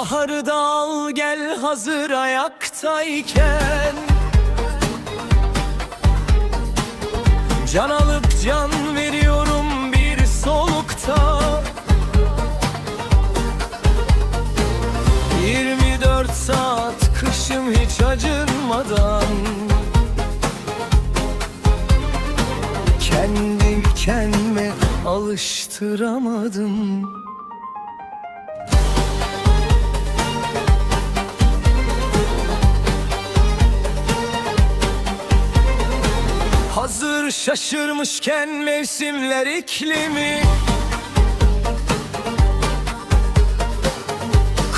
Baharı da al gel hazır ayaktayken. Can alıp can veriyorum bir solukta. 24 saat kışım hiç acınmadan. Kendimi kendime alıştıramadım Hazır şaşırmışken mevsimler iklimi.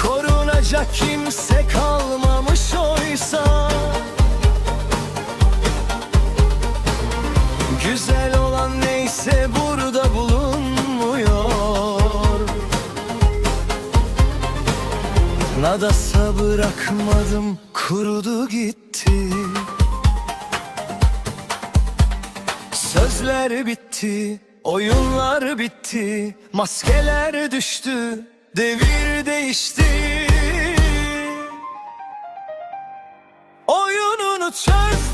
Korunacak kimse kalmamış oysa. Güzel olan neyse burada bulunmuyor. Nadasa bırakmadım kurudu gitti Sözler bitti, oyunlar bitti Maskeler düştü, devir değişti. Oyununu çözdüm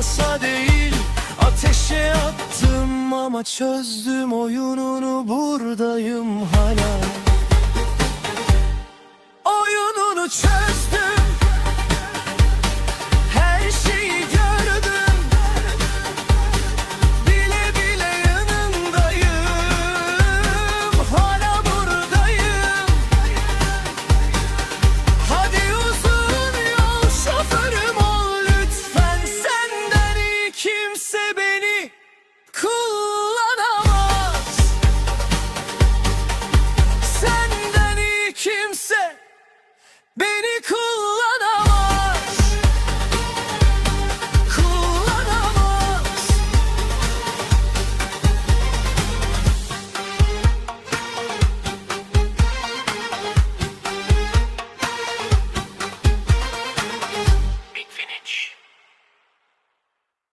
aşkına da sa değil Ateşe attım ama çözdüm oyununu buradayım hala